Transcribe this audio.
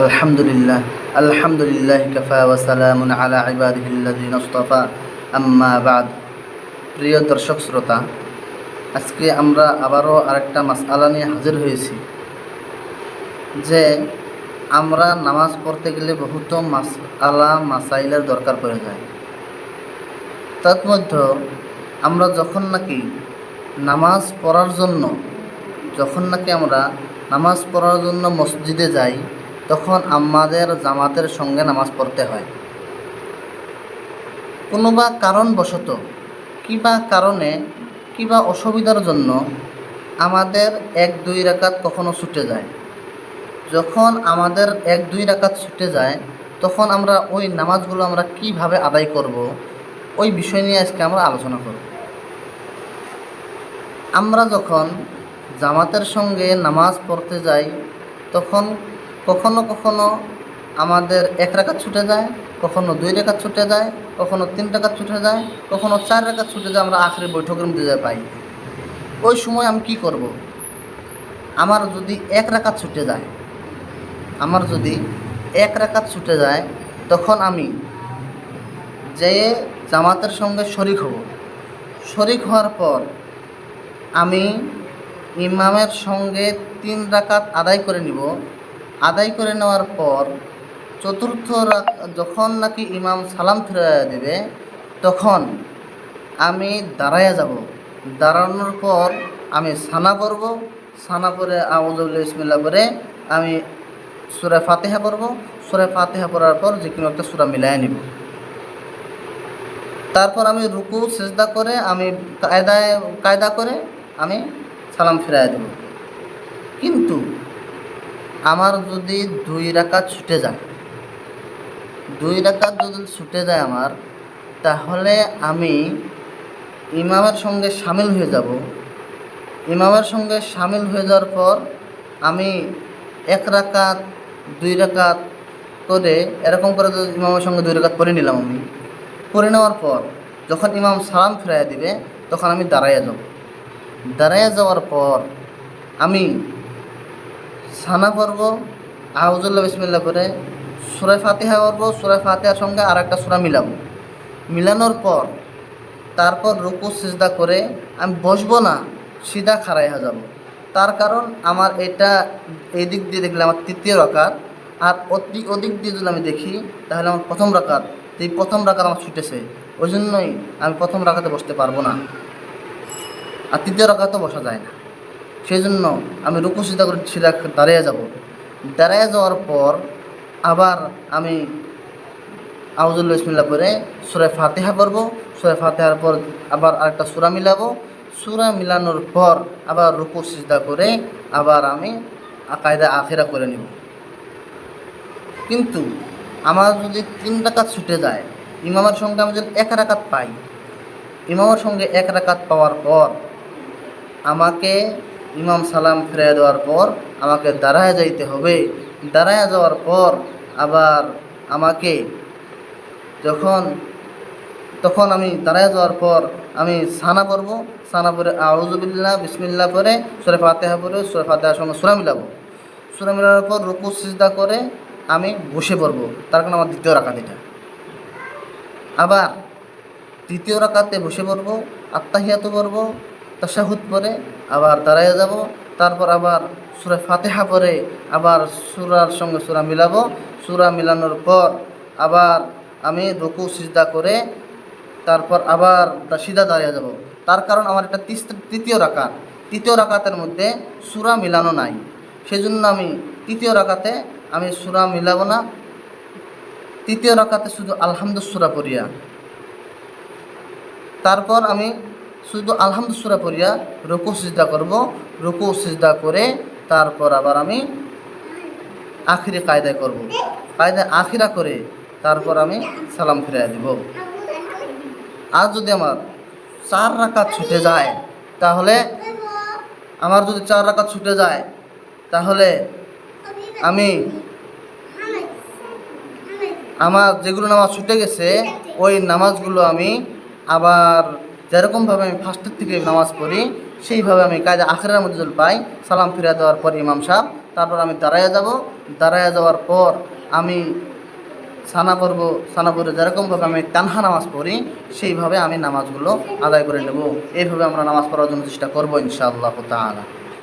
আলহামদুলিল্লাহ আলহামদুলিল্লাহ কাফা ওয়াসালামুন আলা ইবাদিহিল্লাযিনা ইসতাফা আম্মা বাদ। প্রিয় দর্শক শ্রোতা, আজকে আমরা আবারও আরেকটা মাসআলা নিয়ে হাজির হয়েছি যে আমরা নামাজ পড়তে গেলে বহুত মাসআলা, মাসাইলের দরকার পড়ে যায়। তৎমধ্য আমরা যখন নাকি নামাজ পড়ার জন্য, যখন নাকি আমরা নামাজ পড়ার জন্য মসজিদে যাই তখন আমাদের জামাতের সঙ্গে নামাজ পড়তে হয়। কোনো বা কারণবশত কিবা কারণে কিবা অসুবিধার জন্য আমাদের এক দুই রাকাত কখনো ছুটে যায়। যখন আমাদের এক দুই রাকাত ছুটে যায়, তখন আমরা ওই নামাজগুলো আমরা কীভাবে আদায় করব, ওই বিষয় নিয়ে আজকে আমরা আলোচনা করব। আমরা যখন জামাতের সঙ্গে নামাজ পড়তে যাই, তখন কখনো কখনো আমাদের এক রাকাত ছুটে যায়, কখনো দুই রেখাত ছুটে যায়, কখনো তিন টাকা ছুটে যায়, কখনো চার রেখাত ছুটে যায়, আমরা আখরি বৈঠকের মধ্যে পাই। ওই সময় আমি কি করব। আমার যদি এক রাকাত ছুটে যায়, আমার যদি এক রাকাত ছুটে যায়, তখন আমি যে জামাতের সঙ্গে শরিক হব। শরিক হওয়ার পর আমি ইমামের সঙ্গে তিন রাকাত আদায় করে নিব। আদায় করে নেওয়ার পর চতুর্থ যখন নাকি ইমাম সালাম ফিরে দেবে, তখন আমি দাঁড়াইয়া যাব। দাঁড়ানোর পর আমি সানা করব সানা করে আউজুল্লাহ ইসমিল্লা করে আমি সুরা ফাতেহা পড়ব। সুরা ফাতেহা পড়ার পর যে কোনো একটা সুরা মিলাই নিব। তারপর আমি রুকু, সেজদা করে আমি কায়দায়, কায়দা করে আমি সালাম ফিরাই দেব। কিন্তু আমার যদি দুই রাকাত ছুটে যায়, দুই রাকাত যদি ছুটে যায় আমার, তাহলে আমি ইমামের সঙ্গে সামিল হয়ে যাব। ইমামের সঙ্গে সামিল হয়ে যাওয়ার পর আমি এক রাকাত, দুই রাকাত করে এরকম করে যদি ইমামের সঙ্গে দুই রাকাত পড়ে নিলাম আমি। পড়ে নেওয়ার পর যখন ইমাম সালাম ফিরাইয়া দিবে, তখন আমি দাঁড়াইয়া যাব। দাঁড়াইয়া যাওয়ার পর আমি সানা পড়ব আউজুল্লাহ বিসমিল্লা করে। সুরায় ফাতিহা পর্ব সুরায় ফাতিহার সঙ্গে আর একটা সুরা মিলাবো। মিলানোর পর, তারপর রুকু, সিজদা করে আমি বসবো না, সিধা খাড়াইয়া যাব। তার কারণ আমার এটা এই দিক দিয়ে দেখলে আমার তৃতীয় রাকাত, আর অতি ওদিক দিয়ে যদি আমি দেখি, তাহলে আমার প্রথম রাকাত এই প্রথম রাকাত আমার ছুটেছে। ওই জন্যই আমি প্রথম রাকাতে বসতে পারব না। আর তৃতীয় রাকাতেও বসা যায় না। সেই জন্য আমি রুকু সিধা করে সিধা দাঁড়িয়ে যাব। দাঁড়িয়ে যাওয়ার পর আবার আমি আউজুল্লাহ ইসমিল্লা করে সুরায় ফাতেহা পড়ব। সুরায় ফাতেহার পর আবার আরেকটা সুরা মিলাবো। সুরা মিলানোর পর আবার রুকু সিজদা করে আবার আমি কায়দা আখেরা করে নিব। কিন্তু আমার যদি তিন রাকাত ছুটে যায়, ইমামের সঙ্গে আমি যদি এক রাকাত পাই, ইমামের সঙ্গে এক রাকাত পাওয়ার পর আমাকে ইমাম সালাম ফিরিয়ে দেওয়ার পর আমাকে দাঁড়ায় যাইতে হবে। দাঁড়ায় যাওয়ার পর আবার আমাকে যখন, তখন আমি দাঁড়ায় যাওয়ার পর আমি সানা পড়ব। সানা পরে আউজুবিল্লাহ বিসমিল্লা পরে সুরে ফাতেহা পরে সুরে ফাতেহার সঙ্গে সুরা মিলাবো। সুরা মিলানোর পর রুকু, সিজদা করে আমি বসে পড়ব। তার কারণে আমার দ্বিতীয় রাখাত এটা। আবার তৃতীয় রাকাতে বসে পড়ব আত্মাহিয়াত পড়ব তাশাহুদ পরে আবার দাঁড়াইয়া যাব। তারপর আবার সুরা ফাতেহা পরে আবার সুরার সঙ্গে সুরা মিলাবো। সুরা মিলানোর পর আবার আমি রুকু, সিজদা করে তারপর আবার সিধা দাঁড়িয়ে যাব। তার কারণ আমার একটা তৃতীয় রাকাত। তৃতীয় রাকাতের মধ্যে সুরা মিলানো নাই। সেজন্য আমি তৃতীয় রাকাতে আমি সুরা মিলাবো না। তৃতীয় রাকাতে শুধু আলহামদু সুরা পড়িয়া। তারপর আমি শুধু আলহামদু সুরা পড়িয়া রুকু, সিজদা করব। রুকু, সিজদা করে তারপর আবার আমি আখিরে কায়দায় করব। কায়দায় আখিরা করে তারপর আমি সালাম ফিরিয়ে দিব। আর যদি আমার চার রাকাত ছুটে যায়, তাহলে আমার যদি চার রাকাত ছুটে যায়, তাহলে আমি আমার যেগুলো নামাজ ছুটে গেছে, ওই নামাজগুলো আমি আবার যেরকমভাবে আমি ফার্স্টের থেকে নামাজ পড়ি, সেইভাবে আমি কাজে আখেরার মজুল পাই, সালাম ফিরে দেওয়ার পর ইমাম সাহেব, তারপর আমি দাঁড়ায় যাব। দাঁড়ায় যাওয়ার পর আমি সানা পড়ব সানা পড়ে যেরকমভাবে আমি তানহা নামাজ পড়ি, সেইভাবে আমি নামাজগুলো আদায় করে নেব। এইভাবে আমরা নামাজ পড়ার জন্য চেষ্টা করব ইনশাআল্লাহ তাআলা।